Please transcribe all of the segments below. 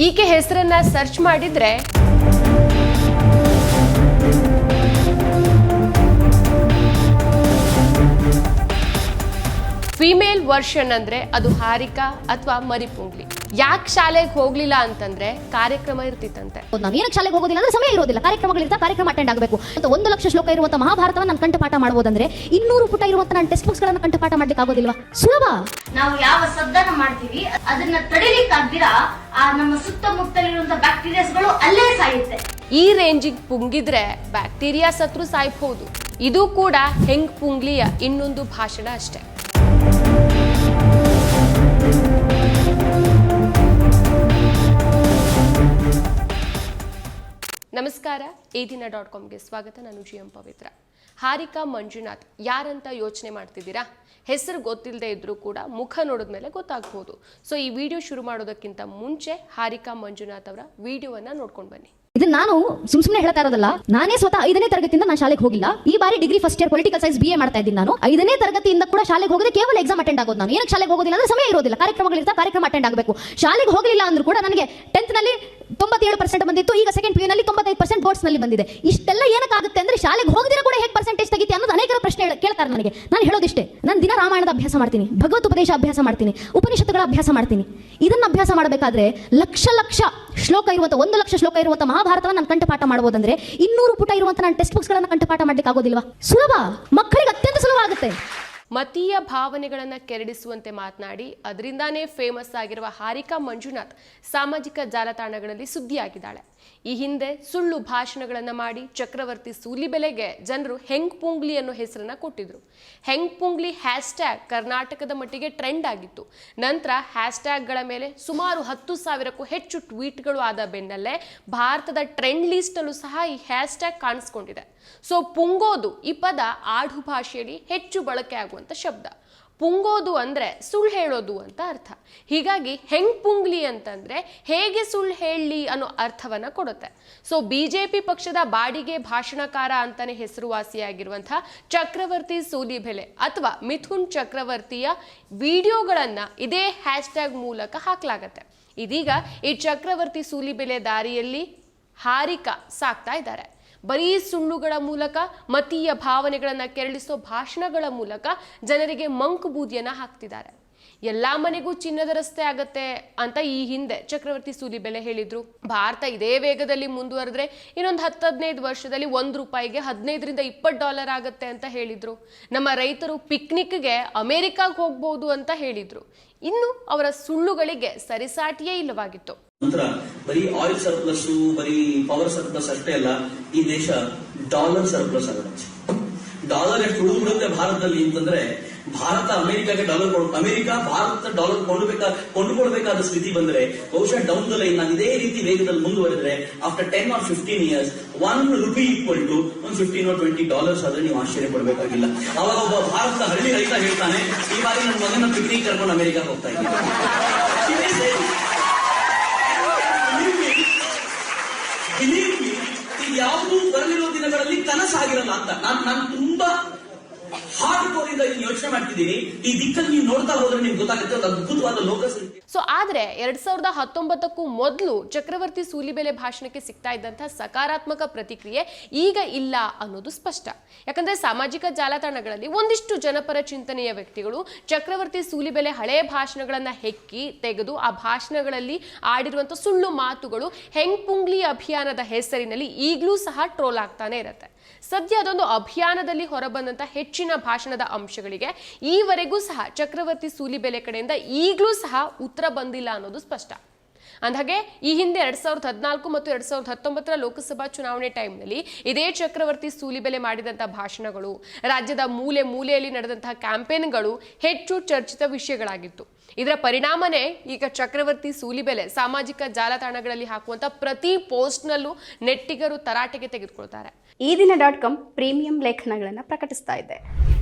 ಈಕೆ ಹೆಸರನ್ನ ಸರ್ಚ್ ಮಾಡಿದ್ರೆ ಫಿಮೇಲ್ ವರ್ಷನ್ ಅಂದ್ರೆ ಅದು ಹಾರಿಕಾ ಅಥವಾ ಮರಿಪುಂಗ್ಲಿ. ಯಾಕೆ ಶಾಲೆಗೆ ಹೋಗ್ಲಿಲ್ಲ ಅಂತಂದ್ರೆ ಕಾರ್ಯಕ್ರಮ ಇರ್ತಿತ್ತಂತೆ. ನಾವು ನಾನು ಏನಕ್ಕೆ ಶಾಲೆಗೆ ಹೋಗೋದಿಲ್ಲ ಅಂದ್ರೆ ಸಮಯ ಇರೋದಿಲ್ಲ. ಕಾರ್ಯಕ್ರಮಗಳಿರ್ತಾ ಕಾರ್ಯಕ್ರಮ ಅಟೆಂಡ್ ಆಗಬೇಕು. ಅಂತ ಒಂದು ಲಕ್ಷ ಶ್ಲೋಕ ಇರುವಂತ ಮಹಾಭಾರತವನ್ನು ನಾನು ಕಂಠಪಾಠ ಮಾಡಬಹುದಂದ್ರೆ ಇನ್ನೂರು ಪುಟ ಇರುವಂತ ನಾನು ಟೆಕ್ಸ್ಟ್ ಬುಕ್ಸ್ ಗಳನ್ನ ಕಂಠಪಾಠ ಮಾಡ್ಲಿಕ್ಕೆ ಆಗೋದಿಲ್ವಾ? ಸುಲಭ? ನಾವು ಯಾವ ಸದ್ದನ್ನ ಮಾಡ್ತೀವಿ ಅದನ್ನ ತಡಿಲಿಕ್ಕೆ ಆಗ್ದಿರಾ ಆ ನಮ್ಮ ಸುತ್ತಮುತ್ತಲಿರುವಂತ ಬ್ಯಾಕ್ಟೀರಿಯಾಸ್ಗಳು ಅಲ್ಲೇ ಸಾಯುತ್ತೆ. ಈ ರೇಂಜಿಗೆ ಪುಂಗಿದ್ರೆ ಬ್ಯಾಕ್ಟೀರಿಯಾ ಸತ್ರು ಸಾಯ್ಬಹುದು ಇದು ಕೂಡ ಹೆಂಗ್ ಪುಂಗ್ಲಿಯ ಇನ್ನೊಂದು ಭಾಷಣ ಅಷ್ಟೇ. ನಮಸ್ಕಾರ, ಈ ದಿನ ಡಾಟ್ ಕಾಮ್ಗೆ ಸ್ವಾಗತ. ನಾನು ಜಿ ಎಂ ಪವಿತ್ರ. ಹಾರಿಕಾ ಮಂಜುನಾಥ್ ಯಾರಂತ ಯೋಚನೆ ಮಾಡ್ತಿದ್ದೀರಾ? ಹೆಸರು ಗೊತ್ತಿಲ್ಲದೆ ಇದ್ರೂ ಕೂಡ ಮುಖ ನೋಡಿದ ಮೇಲೆ ಗೊತ್ತಾಗ್ಬೋದು. ಸೊ ಈ ವಿಡಿಯೋ ಶುರು ಮಾಡೋದಕ್ಕಿಂತ ಮುಂಚೆ ಹಾರಿಕಾ ಮಂಜುನಾಥ್ ಅವರ ವಿಡಿಯೋವನ್ನು ನೋಡ್ಕೊಂಡು ಬನ್ನಿ. ಇದನ್ನ ನಾನು ಸುಮ್ ಸುಮ್ನೆ ಹೇಳ್ತಾ ಇರೋದಲ್ಲ, ನಾನೇ ಸ್ವತಃ ಐದನೇ ತರಗತಿಯಿಂದ ನಾನು ಶಾಲೆಗೆ ಹೋಗಿಲ್ಲ. ಈ ಬಾರಿ degree first year political science B A ಮಾಡ್ತಾ ಇದ್ದೀನಿ ನಾನು. ಐದನೇ ತರಗತಿಯಿಂದ ಕೂಡ ಶಾಲೆಗೆ ಹೋಗದೆ ಕೇವಲ ಎಕ್ಸಾಮ್ ಅಟೆಂಡ್ ಆಗೋದು ನಾನು. ಏನಕ್ಕೆ ಶಾಲೆಗೆ ಹೋಗೋದಿಲ್ಲ ಅಂದ್ರೆ ಸಮಯ ಇರೋದಿಲ್ಲ. ಕಾರ್ಯಕ್ರಮಗಳಿರ್ತಾ ಕಾರ್ಯಕ್ರಮ ಅಟೆಂಡ್ ಆಗಬೇಕು. ಶಾಲೆಗೆ ಹೋಗಲಿಲ್ಲ ಅಂದ್ರೂ ಕೂಡ ನನಗೆ ಟೆಂತ್ನಲ್ಲಿ ತೊಂಬತ್ತೇಳು ಪರ್ಸೆಂಟ್ ಬಂದಿತ್ತು. ಈಗ ಸೆಕೆಂಡ್ ಪಿ ನಲ್ಲಿ ತೊಂಬತ್ತೈದು ಪರ್ಸೆಂಟ್ ಬೋರ್ಡ್ಸ್ನಲ್ಲಿ ಬಂದಿದೆ. ಇಷ್ಟೆಲ್ಲ ಏನಕ್ಕಾಗುತ್ತೆ ಅಂದ್ರೆ ಶಾಲೆಗೆ ಹೋಗದಿರ ಕೂಡ ಹೇಗೆ ಪರ್ಸೆಂಟೇಜ್ ತೆಗಿತಿ ಅನ್ನೋದು ಅನೇಕರ ಪ್ರಶ್ನೆ ಕೇಳ್ತಾರೆ ನನಗೆ. ನಾನು ಹೇಳೋದಿಷ್ಟೇ, ನಾನು ದಿನ ರಾಮಾಯಣದ ಅಭ್ಯಾಸ ಮಾಡ್ತೀನಿ, ಭಗವತ್ ಉಪದೇಶ ಅಭ್ಯಾಸ ಮಾಡ್ತೀನಿ, ಉಪನಿಷತ್ತುಗಳ ಅಭ್ಯಾಸ ಮಾಡ್ತೀನಿ. ಇದನ್ನ ಅಭ್ಯಾಸ ಮಾಡಬೇಕಾದ್ರೆ ಲಕ್ಷ ಲಕ್ಷ ಶ್ಲೋಕ ಇರುವಂತ, ಒಂದು ಲಕ್ಷ ಶ್ಲೋಕ ಇರುವಂತ ಮಹಾಭಾರತವನ್ನು ನಾನು ಕಂಠಪಾಠ ಮಾಡಬಹುದಂದ್ರೆ ಇನ್ನೂರು ಪುಟ ಇರುವಂತ ನಾನು ಟೆಕ್ಸ್ಟ್ ಬುಕ್ಸ್ ಗಳನ್ನ ಕಂಠಪಾಠ ಮಾಡ್ಲಿಕ್ಕೆ ಆಗೋದಿಲ್ವಾ ಸುಲಭ. ಮಕ್ಕಳಿಗೆ ಅತ್ಯಂತ ಸುಲಭ ಆಗುತ್ತೆ. ಮತೀಯ ಭಾವನೆಗಳನ್ನು ಕೆರಡಿಸುವಂತೆ ಮಾತನಾಡಿ, ಅದರಿಂದಾನೇ ಫೇಮಸ್ ಆಗಿರುವ ಹಾರಿಕಾ ಮಂಜುನಾಥ್ ಸಾಮಾಜಿಕ ಜಾಲತಾಣಗಳಲ್ಲಿ ಸುದ್ದಿಯಾಗಿದ್ದಾಳೆ. ಈ ಹಿಂದೆ ಸುಳ್ಳು ಭಾಷಣಗಳನ್ನು ಮಾಡಿ ಚಕ್ರವರ್ತಿ ಸೂಲಿಬೆಲೆಗೆ ಜನರು ಹೆಂಗ್ ಪುಂಗ್ಲಿ ಅನ್ನೋ ಹೆಸರನ್ನ ಕೊಟ್ಟಿದ್ರು. ಹೆಂಗ್ ಪುಂಗ್ಲಿ ಹ್ಯಾಶ್ಟ್ಯಾಗ್ ಕರ್ನಾಟಕದ ಮಟ್ಟಿಗೆ ಟ್ರೆಂಡ್ ಆಗಿತ್ತು. ನಂತರ ಹ್ಯಾಶ್ಟ್ಯಾಗ್ಗಳ ಮೇಲೆ ಸುಮಾರು ಹತ್ತು ಸಾವಿರಕ್ಕೂ ಹೆಚ್ಚು ಟ್ವೀಟ್ಗಳು ಆದ ಬೆನ್ನಲ್ಲೇ ಭಾರತದ ಟ್ರೆಂಡ್ ಲಿಸ್ಟಲ್ಲೂ ಸಹ ಈ ಹ್ಯಾಶ್ಟ್ಯಾಗ್ ಕಾಣಿಸ್ಕೊಂಡಿದೆ. ಸೊ ಪುಂಗೋದು ಈ ಪದ ಆಡು ಭಾಷೆಯಲ್ಲಿ ಹೆಚ್ಚು ಬಳಕೆ ಆಗುವಂತ ಶಬ್ದ. ಪುಂಗೋದು ಅಂದ್ರೆ ಸುಳ್ಳು ಹೇಳೋದು ಅಂತ ಅರ್ಥ. ಹೀಗಾಗಿ ಹೆಂಗ್ ಪುಂಗ್ಲಿ ಅಂತಂದ್ರೆ ಹೇಗೆ ಸುಳ್ಳು ಹೇಳಲಿ ಅನ್ನೋ ಅರ್ಥವನ್ನ ಕೊಡುತ್ತೆ. ಸೊ ಬಿಜೆಪಿ ಪಕ್ಷದ ಬಾಡಿಗೆ ಭಾಷಣಕಾರ ಅಂತಲೇ ಹೆಸರುವಾಸಿಯಾಗಿರುವಂಥ ಚಕ್ರವರ್ತಿ ಸೂಲಿಬೆಲೆ ಅಥವಾ ಮಿಥುನ್ ಚಕ್ರವರ್ತಿಯ ವಿಡಿಯೋಗಳನ್ನು ಇದೇ ಹ್ಯಾಶ್ಟ್ಯಾಗ್ ಮೂಲಕ ಹಾಕಲಾಗತ್ತೆ. ಇದೀಗ ಈ ಚಕ್ರವರ್ತಿ ಸೂಲಿಬೆಲೆ ದಾರಿಯಲ್ಲಿ ಹಾರಿಕಾ ಸಾಕ್ತಾ ಇದ್ದಾರೆ. ಬರೀ ಸುಳ್ಳುಗಳ ಮೂಲಕ, ಮತೀಯ ಭಾವನೆಗಳನ್ನು ಕೆರಳಿಸೋ ಭಾಷಣಗಳ ಮೂಲಕ ಜನರಿಗೆ ಮಂಕು ಬೂದಿಯನ್ನು ಹಾಕ್ತಿದ್ದಾರೆ. ಎಲ್ಲ ಮನೆಗೂ ಚಿನ್ನದ ರಸ್ತೆ ಆಗತ್ತೆ ಅಂತ ಈ ಹಿಂದೆ ಚಕ್ರವರ್ತಿ ಸೂಲಿಬೆಲೆ ಹೇಳಿದ್ರು. ಭಾರತ ಇದೇ ವೇಗದಲ್ಲಿ ಮುಂದುವರೆದ್ರೆ ಇನ್ನೊಂದು ಹತ್ತು ಹದಿನೈದು ವರ್ಷದಲ್ಲಿ ಒಂದು ರೂಪಾಯಿಗೆ ಹದಿನೈದರಿಂದ ಇಪ್ಪತ್ತು ಡಾಲರ್ ಆಗತ್ತೆ ಅಂತ ಹೇಳಿದ್ರು. ನಮ್ಮ ರೈತರು ಪಿಕ್ನಿಕ್ಗೆ ಅಮೇರಿಕಾಗೆ ಹೋಗ್ಬೋದು ಅಂತ ಹೇಳಿದ್ರು. ಇನ್ನು ಅವರ ಸುಳ್ಳುಗಳಿಗೆ ಸರಿಸಾಟಿಯೇ ಇಲ್ಲವಾಗಿತ್ತು. ನಂತರ ಬರೀ ಆಯಿಲ್ ಸರ್ಪ್ಲಸ್ ಬರೀ ಪವರ್ ಸರ್ಪ್ಲಸ್ ಅಷ್ಟೇ ಅಲ್ಲ, ಈ ದೇಶ ಡಾಲರ್ ಸರ್ಪ್ಲಸ್ ಆಗುತ್ತೆ. ಡಾಲರ್ ಎಷ್ಟು ಉಳಿದ್ಬಿಡುತ್ತೆ ಭಾರತದಲ್ಲಿ ಅಂತಂದ್ರೆ, ಭಾರತ ಅಮೆರಿಕಾಗೆ ಡಾಲರ್ ಅಮೆರಿಕ ಭಾರತ ಡಾಲರ್ ಕೊಂಡುಬೇಕಾ, ಕೊಂಡುಕೊಳ್ಬೇಕಾದ ಸ್ಥಿತಿ ಬಂದ್ರೆ, ಬಹುಶಃ ಡೌನ್ ದ ಲೈನ್ ನಾನು ಇದೇ ರೀತಿ ವೇಗದಲ್ಲಿ ಮುಂದುವರೆದ್ರೆ after ten or fifteen years one rupee equal to ಒಂದು ಫಿಫ್ಟೀನ್ ಆರ್ ಟ್ವೆಂಟಿ ಡಾಲರ್ಸ್ ಆದ್ರೆ ನೀವು ಆಶ್ಚರ್ಯ ಪಡಬೇಕಾಗಿಲ್ಲ. ಅವಾಗ ಒಬ್ಬ ಭಾರತದ ಹಳ್ಳಿ ರೈತ ಹೇಳ್ತಾನೆ, ಈ ಬಾರಿ ನನ್ನ ಮಗನ ಪಿಕ್ನಿಕ್ ಕರ್ಕೊಂಡು ಅಮೆರಿಕ ಹೋಗ್ತಾ ಇದ್ದೀನಿ Believe me, ಇದು ಯಾವುದು ಬರಲಿರುವ ಆಗಿರಲ್ಲ ಅಂತ. ನಾನು ನಾನು ತುಂಬಾ ಸೊ ಆದ್ರೆ ಎರಡ್ ಸಾವಿರದ ಹತ್ತೊಂಬತ್ತಕ್ಕೂ ಮೊದಲು ಚಕ್ರವರ್ತಿ ಸೂಲಿಬೆಲೆ ಭಾಷಣಕ್ಕೆ ಸಿಗ್ತಾ ಇದ್ದಂತಹ ಸಕಾರಾತ್ಮಕ ಪ್ರತಿಕ್ರಿಯೆ ಈಗ ಇಲ್ಲ ಅನ್ನೋದು ಸ್ಪಷ್ಟ. ಯಾಕಂದ್ರೆ ಸಾಮಾಜಿಕ ಜಾಲತಾಣಗಳಲ್ಲಿ ಒಂದಿಷ್ಟು ಜನಪರ ಚಿಂತನೆಯ ವ್ಯಕ್ತಿಗಳು ಚಕ್ರವರ್ತಿ ಸೂಲಿಬೆಲೆ ಹಳೆ ಭಾಷಣಗಳನ್ನ ಹೆಕ್ಕಿ ತೆಗೆದು ಆ ಭಾಷಣಗಳಲ್ಲಿ ಆಡಿರುವಂತ ಸುಳ್ಳು ಮಾತುಗಳು ಹೆಂಗ್ ಪುಂಗ್ಲಿ ಅಭಿಯಾನದ ಹೆಸರಿನಲ್ಲಿ ಈಗಲೂ ಸಹ ಟ್ರೋಲ್ ಆಗ್ತಾನೆ ಇರುತ್ತೆ. ಸದ್ಯ ಅದೊಂದು ಅಭಿಯಾನದಲ್ಲಿ ಹೊರಬಂದಂತ ಹೆಚ್ಚಿನ ಭಾಷಣದ ಅಂಶಗಳಿಗೆ ಈವರೆಗೂ ಸಹ ಚಕ್ರವರ್ತಿ ಸೂಲಿಬೆಲೆ ಕಡೆಯಿಂದ ಈಗಲೂ ಸಹ ಉತ್ತರ ಬಂದಿಲ್ಲ ಅನ್ನೋದು ಸ್ಪಷ್ಟ. ಅಂದಹಾಗೆ, ಈ ಹಿಂದೆ ಎರಡ್ ಸಾವಿರದ ಹದಿನಾಲ್ಕು ಮತ್ತು ಎರಡ್ ಸಾವಿರದ ಹತ್ತೊಂಬತ್ತರ ಲೋಕಸಭಾ ಚುನಾವಣೆ ಟೈಮ್ನಲ್ಲಿ ಇದೇ ಚಕ್ರವರ್ತಿ ಸೂಲಿಬೆಲೆ ಮಾಡಿದಂತಹ ಭಾಷಣಗಳು, ರಾಜ್ಯದ ಮೂಲೆ ಮೂಲೆಯಲ್ಲಿ ನಡೆದಂತಹ ಕ್ಯಾಂಪೇನ್ಗಳು ಹೆಚ್ಚು ಚರ್ಚಿತ ವಿಷಯಗಳಾಗಿತ್ತು. ಇದರ ಪರಿಣಾಮನೇ ಈಗ ಚಕ್ರವರ್ತಿ ಸೂಲಿಬೆಲೆ ಸಾಮಾಜಿಕ ಜಾಲತಾಣಗಳಲ್ಲಿ ಹಾಕುವಂತ ಪ್ರತಿ ಪೋಸ್ಟ್ನಲ್ಲೂ ನೆಟ್ಟಿಗರು ತರಾಟೆಗೆ ತೆಗೆದುಕೊಳ್ತಾರೆ. ಈ ದಿನ ಡಾಟ್ ಕಾಮ್ ಪ್ರೀಮಿಯಂ ಲೇಖನಗಳನ್ನು ಪ್ರಕಟಿಸ್ತಾ ಇದೆ.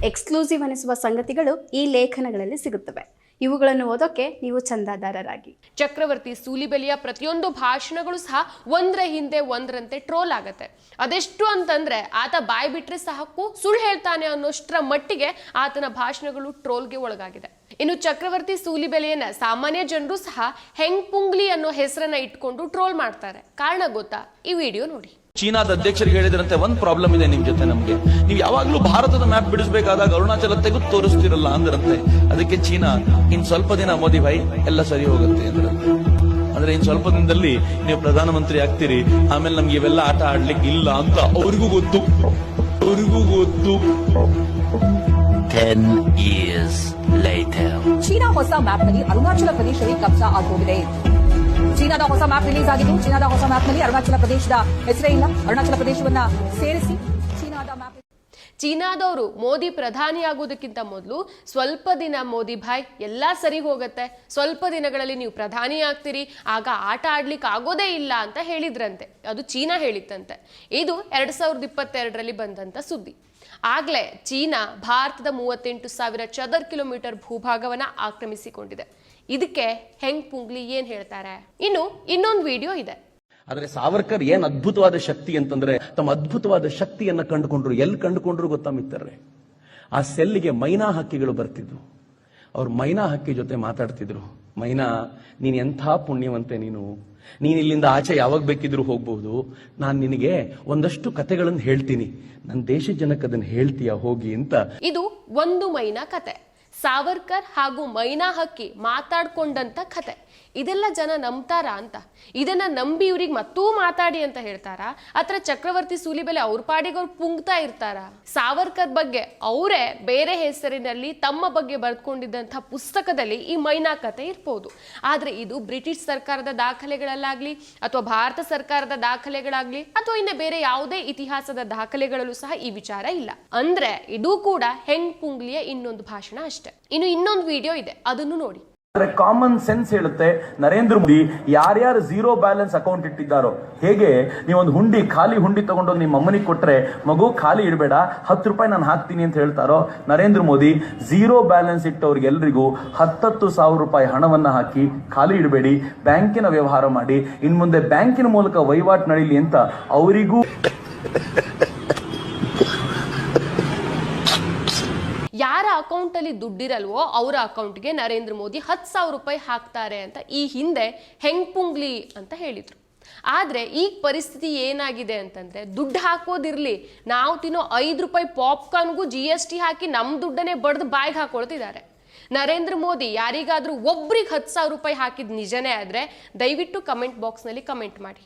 ಎಕ್ಸ್ಕ್ಲೂಸಿವ್ ಅನಿಸುವ ಸಂಗತಿಗಳು ಈ ಲೇಖನಗಳಲ್ಲಿ ಸಿಗುತ್ತವೆ. ಇವುಗಳನ್ನು ಓದೋಕೆ ನೀವು ಚಂದಾದಾರರಾಗಿ. ಚಕ್ರವರ್ತಿ ಸೂಲಿಬೆಲೆಯ ಪ್ರತಿಯೊಂದು ಭಾಷಣಗಳು ಸಹ ಒಂದರ ಹಿಂದೆ ಒಂದರಂತೆ ಟ್ರೋಲ್ ಆಗತ್ತೆ. ಅದೆಷ್ಟು ಅಂತಂದ್ರೆ ಆತ ಬಾಯಿ ಬಿಟ್ರೆ ಸಾಕು ಸುಳ್ಳು ಹೇಳ್ತಾನೆ ಅನ್ನೋಷ್ಟರ ಮಟ್ಟಿಗೆ ಆತನ ಭಾಷಣಗಳು ಟ್ರೋಲ್ಗೆ ಒಳಗಾಗಿದೆ. ಇನ್ನು ಚಕ್ರವರ್ತಿ ಸೂಲಿಬೆಲೆಯನ್ನ ಸಾಮಾನ್ಯ ಜನರು ಸಹ ಹೆಂಗ್ ಪುಂಗ್ಲಿ ಅನ್ನೋ ಹೆಸರನ್ನ ಇಟ್ಕೊಂಡು ಟ್ರೋಲ್ ಮಾಡ್ತಾರೆ. ಕಾರಣ ಗೊತ್ತಾ? ಈ ವಿಡಿಯೋ ನೋಡಿ. ಚೀನಾದ ಅಧ್ಯಕ್ಷರಿಗೆ ಹೇಳಿದ್ರಂತೆ ಒಂದ್ ಪ್ರಾಬ್ಲಮ್ ಇದೆ ನಿಮ್ ಜೊತೆ ನಮ್ಗೆ. ನೀವು ಯಾವಾಗ್ಲೂ ಭಾರತದ ಮ್ಯಾಪ್ ಬಿಡಿಸಬೇಕಾದಾಗ ಅರುಣಾಚಲ ತೆಗೆದು ತೋರಿಸ್ತಿರಲ್ಲ ಅಂದ್ರಂತೆ. ಅದಕ್ಕೆ ಚೀನಾ ಇನ್ ಸ್ವಲ್ಪ ದಿನ ಮೋದಿ ಭಾಯಿ ಎಲ್ಲ ಸರಿ ಹೋಗುತ್ತೆ ಅಂದ್ರಂತೆ ಅಂದ್ರೆ ಇನ್ ಸ್ವಲ್ಪ ದಿನದಲ್ಲಿ ನೀವು ಪ್ರಧಾನಮಂತ್ರಿ ಆಗ್ತೀರಿ ಆಮೇಲೆ ನಮ್ಗೆ ಇವೆಲ್ಲ ಆಟ ಆಡ್ಲಿಕ್ಕೆ ಇಲ್ಲ ಅಂತ ಅವ್ರಿಗೂ ಗೊತ್ತು. ಅವ್ರಿಗೂ ಗೊತ್ತು. 10 years later. ಚೀನಾ ಹೊಸ ಮ್ಯಾಪ್ನಲ್ಲಿ ಅರುಣಾಚಲ ಪ್ರದೇಶವೇ ಕಬ್ಜಾ ಆಗೋಗಿದೆ ಚೀನಾದ ಹೊಸ ಮ್ಯಾಪ್ ರಿಲೀಸ್ ಆಗಿದ್ದು, ಚೀನಾದ ಹೊಸ ಮ್ಯಾಪ್ನಲ್ಲಿ ಅರುಣಾಚಲ ಪ್ರದೇಶದ ಹೆಸರೇ ಇಲ್ಲ ಅರುಣಾಚಲ ಪ್ರದೇಶವನ್ನ ಸೇರಿಸಿ ಚೀನಾದ ಮ್ಯಾಪ್ ಚೀನಾದವರು ಮೋದಿ ಪ್ರಧಾನಿ ಆಗೋದಕ್ಕಿಂತ ಮೊದಲು ಸ್ವಲ್ಪ ದಿನ ಮೋದಿ ಭಾಯ್, ಎಲ್ಲ ಸರಿ ಹೋಗತ್ತೆ. ಸ್ವಲ್ಪ ದಿನಗಳಲ್ಲಿ ನೀವು ಪ್ರಧಾನಿ ಆಗ್ತೀರಿ. ಆಗ ಆಟ ಆಡ್ಲಿಕ್ಕೆ ಆಗೋದೇ ಇಲ್ಲ ಅಂತ ಹೇಳಿದ್ರಂತೆ. ಅದು ಚೀನಾ ಹೇಳಿತ್ತಂತೆ. ಇದು ಎರಡ್ ಸಾವಿರದ ಇಪ್ಪತ್ತೆರಡರಲ್ಲಿ ಬಂದಂತ ಸುದ್ದಿ. ಆಗ್ಲೇ ಚೀನಾ ಭಾರತದ ಮೂವತ್ತೆಂಟು ಸಾವಿರ ಚದರ್ ಕಿಲೋಮೀಟರ್ ಭೂಭಾಗವನ್ನ ಆಕ್ರಮಿಸಿಕೊಂಡಿದೆ. ಇದಕ್ಕೆ ಹೆಂಗ್ ಪುಂಗ್ಲಿ ಏನ್ ಹೇಳ್ತಾರೆ? ಇನ್ನು ಇನ್ನೊಂದು ವಿಡಿಯೋ ಇದೆ. ಆದ್ರೆ ಸಾವರ್ಕರ್ ಏನ್ ಅದ್ಭುತವಾದ ಶಕ್ತಿ ಅಂತಂದ್ರೆ ತಮ್ಮ ಅದ್ಭುತವಾದ ಶಕ್ತಿಯನ್ನ ಕಂಡುಕೊಂಡ್ರು. ಎಲ್ಲಿ ಕಂಡುಕೊಂಡ್ರು ಗೊತ್ತಾ ಮಿತ್ರರೇ? ಆ ಸೆಲ್ಲಿಗೆ ಮೈನಾ ಹಕ್ಕಿಗಳು ಬರ್ತಿದ್ವು. ಅವ್ರು ಮೈನಾ ಹಕ್ಕಿ ಜೊತೆ ಮಾತಾಡ್ತಿದ್ರು. ಮೈನಾ ನೀನ್ ಎಂಥ ಪುಣ್ಯವಂತೆ ನೀನು? ನೀನ್ ಇಲ್ಲಿಂದ ಆಚೆ ಯಾವಾಗ ಬೇಕಿದ್ರು ಹೋಗ್ಬಹುದು ನಾನು ನಿನಗೆ ಒಂದಷ್ಟು ಕತೆಗಳನ್ನು ಹೇಳ್ತೀನಿ. ನನ್ನ ದೇಶ ಜನಕ್ಕೆ ಅದನ್ನ ಹೇಳ್ತೀಯಾ ಹೋಗಿ ಅಂತ. ಇದು ಒಂದು ಮೈನಾ ಕತೆ. ಸಾವರ್ಕರ್ ಹಾಗೂ ಮೈನಾ ಹಕ್ಕಿ ಮಾತಾಡ್ಕೊಂಡಂತ ಕತೆ. ಇದೆಲ್ಲ ಜನ ನಂಬ್ತಾರ ಅಂತ. ಇದನ್ನ ನಂಬಿ ಇವ್ರಿಗೆ ಮತ್ತೂ ಮಾತಾಡಿ ಅಂತ ಹೇಳ್ತಾರ? ಅತ್ರ ಚಕ್ರವರ್ತಿ ಸೂಲಿಬೆಲೆ ಅವ್ರ ಪಾಡಿಗೆ ಅವ್ರು ಪುಂಗ್ತಾ ಇರ್ತಾರ? ಸಾವರ್ಕರ್ ಬಗ್ಗೆ ಅವರೇ ಬೇರೆ ಹೆಸರಿನಲ್ಲಿ ತಮ್ಮ ಬಗ್ಗೆ ಬರೆದುಕೊಂಡಿದ್ದಂಥ ಪುಸ್ತಕದಲ್ಲಿ ಈ ಮೈನಾ ಕತೆ ಇರ್ಬೋದು. ಆದ್ರೆ ಇದು ಬ್ರಿಟಿಷ್ ಸರ್ಕಾರದ ದಾಖಲೆಗಳಲ್ಲಾಗ್ಲಿ ಅಥವಾ ಭಾರತ ಸರ್ಕಾರದ ದಾಖಲೆಗಳಾಗ್ಲಿ ಅಥವಾ ಇನ್ನ ಬೇರೆ ಯಾವುದೇ ಇತಿಹಾಸದ ದಾಖಲೆಗಳಲ್ಲೂ ಸಹ ಈ ವಿಚಾರ ಇಲ್ಲ. ಅಂದ್ರೆ ಇದು ಕೂಡ ಹೆಂಗ್ ಪುಂಗ್ಲಿಯ ಇನ್ನೊಂದು ಭಾಷಣ ಅಷ್ಟೇ. ಇನ್ನು ಇನ್ನೊಂದು ವಿಡಿಯೋ ಇದೆ, ಅದನ್ನು ನೋಡಿ. ಕಾಮನ್ ಸೆನ್ಸ್ ಹೇಳುತ್ತೆ, ನರೇಂದ್ರ ಮೋದಿ ಯಾರ್ಯಾರು ಝೀರೋ ಬ್ಯಾಲೆನ್ಸ್ ಅಕೌಂಟ್ ಇಟ್ಟಿದ್ದಾರೋ, ಹೇಗೆ ನೀವೊಂದು ಹುಂಡಿ, ಖಾಲಿ ಹುಂಡಿ ತಗೊಂಡೋಗಿ ನಿಮ್ಮ ಅಮ್ಮನಿಗೆ ಕೊಟ್ರೆ, ಮಗು ಖಾಲಿ ಇಡಬೇಡ, ಹತ್ತು ರೂಪಾಯಿ ನಾನು ಹಾಕ್ತೀನಿ ಅಂತ ಹೇಳ್ತಾರೋ, ನರೇಂದ್ರ ಮೋದಿ ಝೀರೋ ಬ್ಯಾಲೆನ್ಸ್ ಇಟ್ಟವ್ರಿಗೆಲ್ಲರಿಗೂ ಹತ್ತತ್ತು ಸಾವಿರ ರೂಪಾಯಿ ಹಣವನ್ನು ಹಾಕಿ ಖಾಲಿ ಇಡಬೇಡಿ, ಬ್ಯಾಂಕಿನ ವ್ಯವಹಾರ ಮಾಡಿ ಇನ್ನು ಮುಂದೆ ಬ್ಯಾಂಕಿನ ಮೂಲಕ ವಹಿವಾಟು ನಡೀಲಿ ಅಂತ ಅವರಿಗೂ ಯಾರ ಅಕೌಂಟ್ ಅಲ್ಲಿ ದುಡ್ಡಿರಲ್ವೋ ಅವರ ಅಕೌಂಟ್ಗೆ ನರೇಂದ್ರ ಮೋದಿ ಹತ್ತು ಸಾವಿರ ರೂಪಾಯಿ ಹಾಕ್ತಾರೆ ಅಂತ ಈ ಹಿಂದೆ ಹೆಂಗ್ ಪುಂಗ್ಲಿ ಅಂತ ಹೇಳಿದ್ರು. ಆದ್ರೆ ಈಗ ಪರಿಸ್ಥಿತಿ ಏನಾಗಿದೆ ಅಂತಂದ್ರೆ ದುಡ್ಡು ಹಾಕೋದಿರ್ಲಿ. ನಾವು ತಿನ್ನೋ ಐದು ರೂಪಾಯಿ ಪಾಪ್ಕಾರ್ನ್ಗೂ ಜಿ ಎಸ್ ಟಿ ಹಾಕಿ ನಮ್ಮ ದುಡ್ಡನ್ನೇ ಬಡ್ದು ಬಾಯ್ಗೆ ಹಾಕೊಳ್ತಿದ್ದಾರೆ. ನರೇಂದ್ರ ಮೋದಿ ಯಾರಿಗಾದ್ರೂ ಒಬ್ರಿಗೆ ಹತ್ತು ಸಾವಿರ ರೂಪಾಯಿ ಹಾಕಿದ ನಿಜನೇ ಆದ್ರೆ ದಯವಿಟ್ಟು ಕಮೆಂಟ್ ಬಾಕ್ಸ್ನಲ್ಲಿ ಕಮೆಂಟ್ ಮಾಡಿ.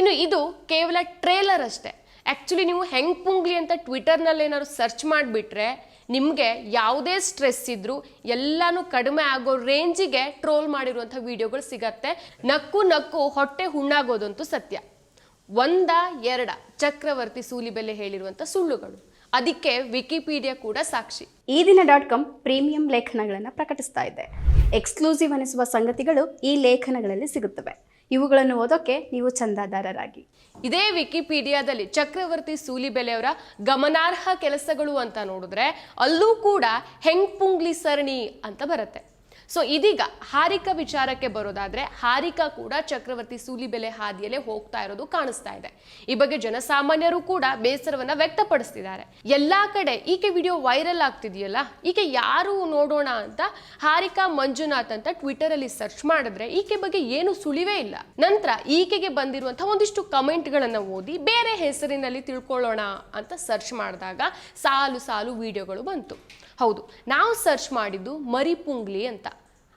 ಇನ್ನು ಇದು ಕೇವಲ ಟ್ರೇಲರ್ ಅಷ್ಟೇ. ಆ್ಯಕ್ಚುಲಿ ನೀವು ಹೆಂಗ್ ಪುಂಗ್ಲಿ ಅಂತ ಟ್ವಿಟರ್ನಲ್ಲಿ ಏನಾದ್ರು ಸರ್ಚ್ ಮಾಡಿಬಿಟ್ರೆ ನಿಮಗೆ ಯಾವುದೇ ಸ್ಟ್ರೆಸ್ ಇದ್ರೂ ಎಲ್ಲಾನು ಕಡಿಮೆ ಆಗೋ ರೇಂಜಿಗೆ ಟ್ರೋಲ್ ಮಾಡಿರುವಂಥ ವಿಡಿಯೋಗಳು ಸಿಗತ್ತೆ. ನಕ್ಕು ನಕ್ಕು ಹೊಟ್ಟೆ ಹುಣ್ಣಾಗೋದಂತೂ ಸತ್ಯ. ಒಂದ, ಎರಡ ಚಕ್ರವರ್ತಿ ಸೂಲಿಬೆಲೆ ಹೇಳಿರುವಂಥ ಸುಳ್ಳುಗಳು. ಅದಕ್ಕೆ ವಿಕಿಪೀಡಿಯಾ ಕೂಡ ಸಾಕ್ಷಿ. ಈ ದಿನ ಡಾಟ್ ಕಾಮ್ ಪ್ರೀಮಿಯಂ ಲೇಖನಗಳನ್ನು ಪ್ರಕಟಿಸ್ತಾ ಇದೆ. ಎಕ್ಸ್ಕ್ಲೂಸಿವ್ ಅನಿಸುವ ಸಂಗತಿಗಳು ಈ ಲೇಖನಗಳಲ್ಲಿ ಸಿಗುತ್ತವೆ. ಇವುಗಳನ್ನು ಓದೋಕೆ ನೀವು ಚಂದಾದಾರರಾಗಿ. ಇದೇ ವಿಕಿಪೀಡಿಯಾದಲ್ಲಿ ಚಕ್ರವರ್ತಿ ಸೂಲಿಬೆಲೆಯವರ ಗಮನಾರ್ಹ ಕೆಲಸಗಳು ಅಂತ ನೋಡಿದ್ರೆ ಅಲ್ಲೂ ಕೂಡ ಹೆಂಗ್ ಪುಂಗ್ಲಿ ಸರಣಿ ಅಂತ ಬರುತ್ತೆ. ಸೊ ಇದೀಗ ಹಾರಿಕಾ ವಿಚಾರಕ್ಕೆ ಬರೋದಾದ್ರೆ ಹಾರಿಕಾ ಕೂಡ ಚಕ್ರವರ್ತಿ ಸೂಲಿಬೆಲೆ ಹಾದಿಯಲ್ಲೇ ಹೋಗ್ತಾ ಇರೋದು ಕಾಣಿಸ್ತಾ ಇದೆ. ಈ ಬಗ್ಗೆ ಜನಸಾಮಾನ್ಯರು ಕೂಡ ಬೇಸರವನ್ನ ವ್ಯಕ್ತಪಡಿಸ್ತಿದ್ದಾರೆ. ಎಲ್ಲಾ ಕಡೆ ಈಕೆ ವಿಡಿಯೋ ವೈರಲ್ ಆಗ್ತಿದೆಯಲ್ಲ, ಈಕೆ ಯಾರು ನೋಡೋಣ ಅಂತ ಹಾರಿಕಾ ಮಂಜುನಾಥ್ ಅಂತ ಟ್ವಿಟರ್ ಅಲ್ಲಿ ಸರ್ಚ್ ಮಾಡಿದ್ರೆ ಈಕೆ ಬಗ್ಗೆ ಏನು ಸುಳಿವೇ ಇಲ್ಲ. ನಂತರ ಈಕೆಗೆ ಬಂದಿರುವಂತಹ ಒಂದಿಷ್ಟು ಕಮೆಂಟ್ಗಳನ್ನ ಓದಿ ಬೇರೆ ಹೆಸರಿನಲ್ಲಿ ತಿಳ್ಕೊಳ್ಳೋಣ ಅಂತ ಸರ್ಚ್ ಮಾಡಿದಾಗ ಸಾಲು ಸಾಲು ವಿಡಿಯೋಗಳು ಬಂತು. ಹೌದು, ನಾವು ಸರ್ಚ್ ಮಾಡಿದ್ದು ಮರಿಪುಂಗ್ಲಿ ಅಂತ.